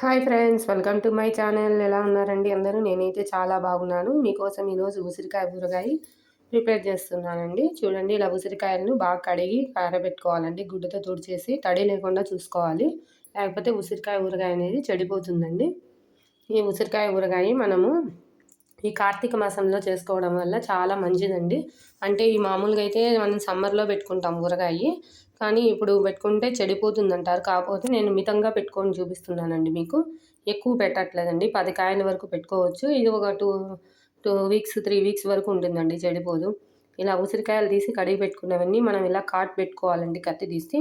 Hi friends welcome to my channel. ఎలా ఉన్నారండి అందరూ? నేనైతే చాలా బాగున్నాను. మీకోసం ఈరోజు ఉసిరికాయ ఊరగాయ ప్రిపేర్ చేస్తున్నానండి. చూడండి ఇలా ఉసిరికాయలను బాగా కడిగి కారబెట్టుకోవాలండి గుడ్డతో తుడిచేసి తడి లేకుండా చూసుకోవాలి. లేకపోతే ఉసిరికాయ ఊరగాయ అనేది చెడిపోతుందండి. ఈ ఉసిరికాయ ఊరగాయ మనము ఈ కార్తీక మాసంలో చేసుకోవడం వల్ల చాలా మంచిదండి. అంటే ఈ మామూలుగా అయితే మనం సమ్మర్లో పెట్టుకుంటాం ఊరగాయ. కానీ ఇప్పుడు పెట్టుకుంటే చెడిపోతుంది అంటారు కాకపోతే నేను మితంగా పెట్టుకొని చూపిస్తున్నానండి మీకు. ఎక్కువ పెట్టట్లేదండి. పది కాయల వరకు పెట్టుకోవచ్చు. ఇది ఒక two two weeks three weeks వరకు ఉంటుందండి. చెడిపోదు. ఇలా ఉసిరికాయలు తీసి కడిగి పెట్టుకున్నవన్నీ మనం ఇలా కాట్ పెట్టుకోవాలండి కత్తి తీసి.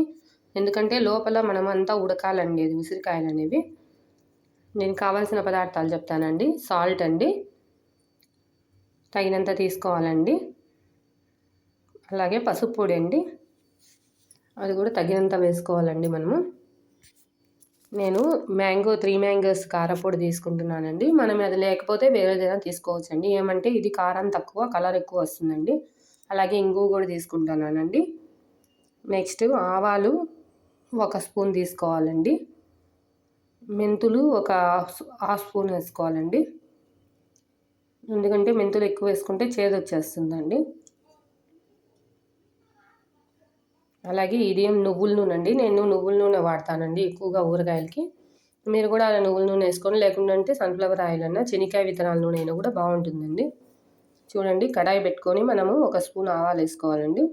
ఎందుకంటే లోపల మనం అంతా ఉడకాలండి అది ఉసిరికాయలు అనేవి నేను కావాల్సిన పదార్థాలు చెప్తానండి. సాల్ట్ అండి. తగినంత తీసుకోవాలండి. అలాగే పసుపు పొడి అండి. అది కూడా తగినంత వేసుకోవాలండి మనము. నేను మ్యాంగో త్రీ మ్యాంగోస్ కారపొడి తీసుకుంటున్నానండి. మనం అది లేకపోతే వేరేదైనా తీసుకోవచ్చండి. ఏమంటే ఇది కారం తక్కువ కలర్ ఎక్కువ వస్తుందండి. అలాగే ఇంగువ కూడా తీసుకుంటున్నానండి. నెక్స్ట్ ఆవాలు ఒక స్పూన్ తీసుకోవాలండి. మెంతులు ఒక హాఫ్ స్పూన్ వేసుకోవాలండి. ఎందుకంటే మెంతులు ఎక్కువ వేసుకుంటే చేదు వచ్చేస్తుందండి. అలాగే ఇదేం నువ్వుల నూనె అండి. నేను నువ్వుల నూనె వాడతానండి ఎక్కువగా ఊరగాయలకి. మీరు కూడా అలా నువ్వుల నూనె వేసుకొని లేకుండా అంటే సన్ఫ్లవర్ ఆయిల్ అన్న చెనికాయ విత్తనాల నూనె అయినా కూడా బాగుంటుందండి. చూడండి కడాయి పెట్టుకొని మనము ఒక స్పూన్ ఆవాలు వేసుకోవాలండి.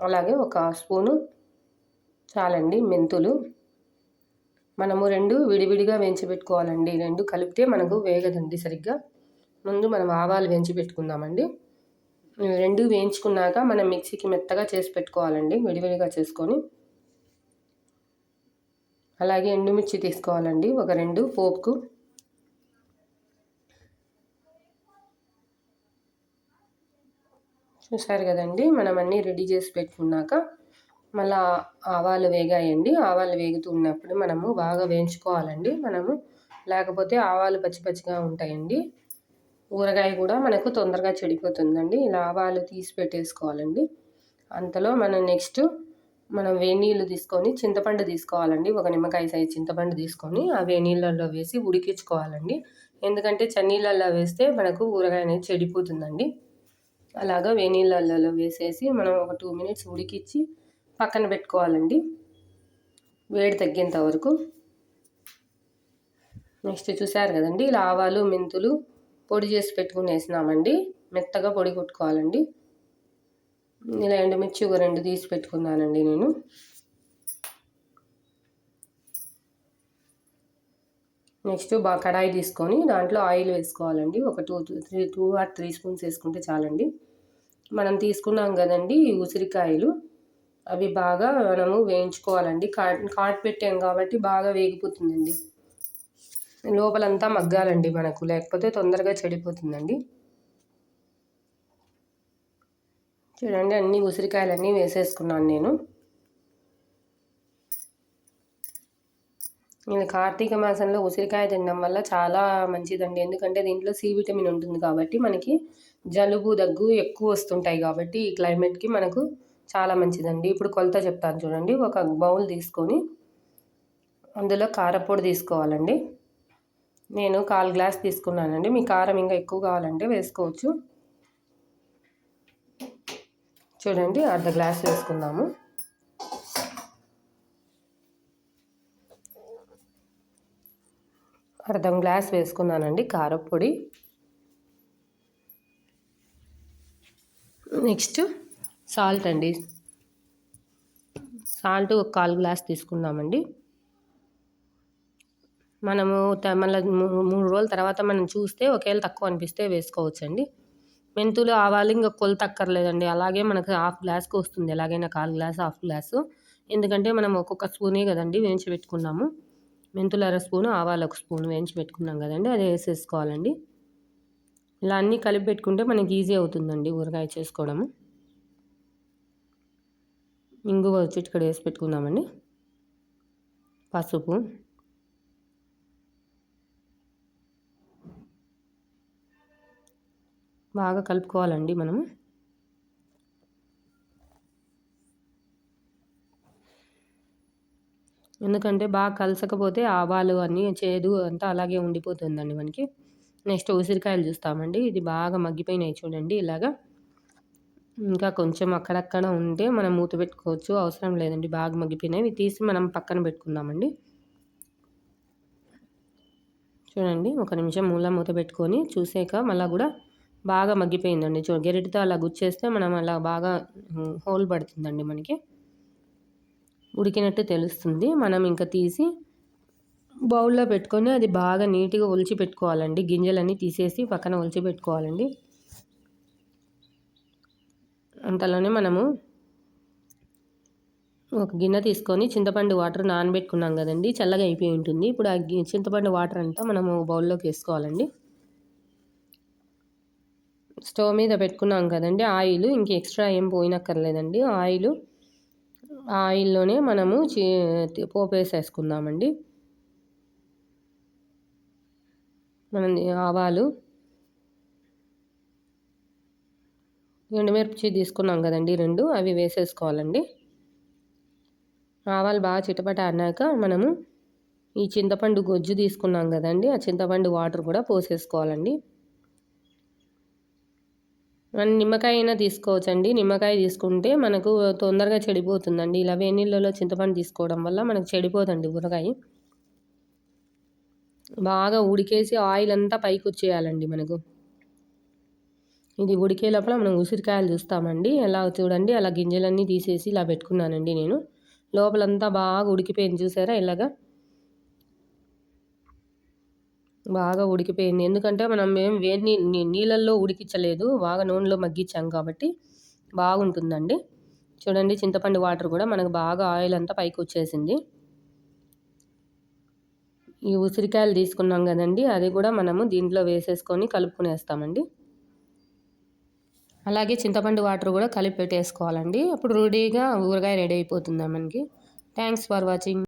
అలాగే ఒక స్పూను చాలండి మెంతులు. మనము రెండు విడివిడిగా వేయించి పెట్టుకోవాలండి. రెండు కలిపితే మనకు వేగదండి సరిగ్గా. ముందు మనం ఆవాలు వేయించి పెట్టుకుందామండి. రెండు వేయించుకున్నాక మనం మిక్సీకి మెత్తగా చేసి పెట్టుకోవాలండి విడివిడిగా చేసుకొని. అలాగే ఎండుమిర్చి తీసుకోవాలండి ఒక రెండు పోపుకు. చూసారు కదండి మనం అన్నీ రెడీ చేసి పెట్టుకున్నాక మళ్ళీ ఆవాలు వేగాయండి. ఆవాలు వేగుతున్నప్పుడు మనము బాగా వేయించుకోవాలండి. మనము లేకపోతే ఆవాలు పచ్చి పచ్చిగా ఉంటాయండి. ఊరగాయ కూడా మనకు తొందరగా చెడిపోతుందండి. ఇలా ఆవాలు తీసి పెట్టేసుకోవాలండి. అంతలో మనం నెక్స్ట్ మనం వేడి నీళ్ళు తీసుకొని చింతపండు తీసుకోవాలండి. ఒక నిమ్మకాయ సైజ్ చింతపండు తీసుకొని ఆ వేడి వేసి ఉడికించుకోవాలండి. ఎందుకంటే చన్నీళ్ళల్లో వేస్తే మనకు ఊరగాయ అనేది చెడిపోతుందండి. అలాగా వేడి నీళ్ళల్లో వేసేసి మనం ఒక టూ మినిట్స్ ఉడికించి పక్కన పెట్టుకోవాలండి. వేడి తగ్గేంత వరకు. నెక్స్ట్ చూసారు కదండి ఇలా ఆవాలు మెంతులు పొడి చేసి పెట్టుకుని వేసినామండి. మెత్తగా పొడి కొట్టుకోవాలండి. ఇలా ఎండుమిర్చి ఒక రెండు తీసి పెట్టుకున్నానండి నేను. నెక్స్ట్ బాగా కడాయి తీసుకొని దాంట్లో ఆయిల్ వేసుకోవాలండి. ఒక two three two or three spoons వేసుకుంటే చాలండి. మనం తీసుకున్నాం కదండి ఉసిరికాయలు. అవి బాగా మనము వేయించుకోవాలండి. కాట్ కాట్ పెట్టాం కాబట్టి బాగా వేగిపోతుందండి. లోపలంతా మగ్గాలండి మనకు. లేకపోతే తొందరగా చెడిపోతుందండి. చూడండి అన్ని ఉసిరికాయలన్నీ వేసేసుకున్నాను నేను. నేను కార్తీక మాసంలో ఉసిరికాయ తినడం వల్ల చాలా మంచిదండి. ఎందుకంటే దీంట్లో సి విటమిన్ ఉంటుంది కాబట్టి మనకి జలుబు దగ్గు ఎక్కువ వస్తుంటాయి కాబట్టి ఈ క్లైమేట్కి మనకు చాలా మంచిదండి. ఇప్పుడు కొలత చెప్తాను చూడండి. ఒక బౌల్ తీసుకొని అందులో కారపొడి తీసుకోవాలండి. నేను కాల్ గ్లాస్ తీసుకున్నానండి. మీ కారం ఇంకా ఎక్కువ కావాలంటే వేసుకోవచ్చు. చూడండి అర్ధ గ్లాస్ వేసుకుందాము. అర్ధం గ్లాస్ వేసుకున్నానండి కారపొడి నెక్స్ట్ సాల్ట్ అండి. సాల్ట్ ఒక కాల్ గ్లాస్ తీసుకుందామండి. మనము మళ్ళీ మూడు రోజుల తర్వాత మనం చూస్తే ఒకవేళ తక్కువ అనిపిస్తే వేసుకోవచ్చండి. మెంతులు ఆవాలు ఇంకా కొలత అక్కర్లేదండి. అలాగే మనకు హాఫ్ గ్లాస్కి వస్తుంది. ఎలాగైనా కాల్ గ్లాస్ హాఫ్ గ్లాసు. ఎందుకంటే మనం ఒక్కొక్క స్పూనే కదండి వేయించి పెట్టుకున్నాము. మెంతులు అర స్పూను ఆవాలు ఒక స్పూన్ వేయించి పెట్టుకున్నాం కదండి. అది వేసేసుకోవాలండి. ఇలా అన్నీ కలిపి పెట్టుకుంటే మనకి ఈజీ అవుతుందండి ఊరగాయ చేసుకోవడము. ఇంగువ వచ్చి ఇక్కడ వేసి పెట్టుకుందామండి. పసుపు. బాగా కలుపుకోవాలండి మనము. ఎందుకంటే బాగా కలసకపోతే ఆవాలు అన్నీ చేదు అంతా అలాగే ఉండిపోతుందండి మనకి. నెక్స్ట్ ఉసిరికాయలు చూస్తామండి. ఇది బాగా మగ్గిపోయినాయి చూడండి ఇలాగా. ఇంకా కొంచెం అక్కడక్కడ ఉంటే మనం మూత పెట్టుకోవచ్చు. అవసరం లేదండి బాగా మగ్గిపోయినాయి. ఇవి తీసి మనం పక్కన పెట్టుకుందామండి. చూడండి ఒక నిమిషం మూల మూత పెట్టుకొని చూసాక మళ్ళీ కూడా బాగా మగ్గిపోయిందండి. చూ గెరిటితో అలా గుచ్చేస్తే మనం అలా బాగా హోల్ పడుతుందండి మనకి. ఉడికినట్టు తెలుస్తుంది. మనం ఇంకా తీసి బౌల్లో పెట్టుకొని అది బాగా నీట్గా ఒలిచి పెట్టుకోవాలండి. గింజలన్నీ తీసేసి పక్కన ఒలిచి పెట్టుకోవాలండి. అంతలోనే మనము ఒక గిన్నె తీసుకొని చింతపండు వాటర్ నానబెట్టుకున్నాం కదండి. చల్లగా అయిపోయి ఉంటుంది. ఇప్పుడు ఆ చింతపండు వాటర్ అంతా మనము బౌల్లోకి వేసుకోవాలండి. స్టవ్ మీద పెట్టుకున్నాం కదండి ఆయిల్. ఇంక ఎక్స్ట్రా ఏం పోయినక్కర్లేదండి. ఆయిల్ ఆయిల్లోనే మనము పోపు వేసేసుకుందామండి మనం ఆవాలు ఎండుమిర్చి తీసుకున్నాం కదండి రెండు అవి వేసేసుకోవాలండి. ఆవాలు బాగా చిటపట అన్నాక మనము ఈ చింతపండు గొజ్జు తీసుకున్నాం కదండి ఆ చింతపండు వాటర్ కూడా పోసేసుకోవాలండి. మనం నిమ్మకాయ అయినా తీసుకోవచ్చండి. నిమ్మకాయ తీసుకుంటే మనకు తొందరగా చెడిపోతుందండి. ఇలా వేనీళ్ళలో నీళ్ళలో చింతపండు తీసుకోవడం వల్ల మనకు చెడిపోదండి ఊరగాయ. బాగా ఉడికేసి ఆయిల్ అంతా పైకి వచ్చేయాలండి మనకు. ఇది ఉడికే లోపల మనం ఉసిరికాయలు చూస్తామండి. ఎలా చూడండి? అలా గింజలన్నీ తీసేసి ఇలా పెట్టుకున్నానండి నేను. లోపలంతా బాగా ఉడికిపోయింది చూసారా ఇలాగా? బాగా ఉడికిపోయింది. ఎందుకంటే మనం మేము వేడి నీళ్ళల్లో ఉడికించలేదు. బాగా నూనెలో మగ్గించాం కాబట్టి బాగుంటుందండి. చూడండి చింతపండు వాటర్ కూడా మనకు బాగా ఆయిల్ అంతా పైకి వచ్చేసింది. ఈ ఉసిరికాయలు తీసుకున్నాం కదండి. అది కూడా మనము దీంట్లో వేసేసుకొని కలుపుకునేస్తామండి. అలాగే చింతపండు వాటర్ కూడా కలిపి పెట్టేసుకోవాలండి. అప్పుడు రెడీగా ఊరగాయ రెడీ అయిపోతుంది మనకి. Thanks for watching.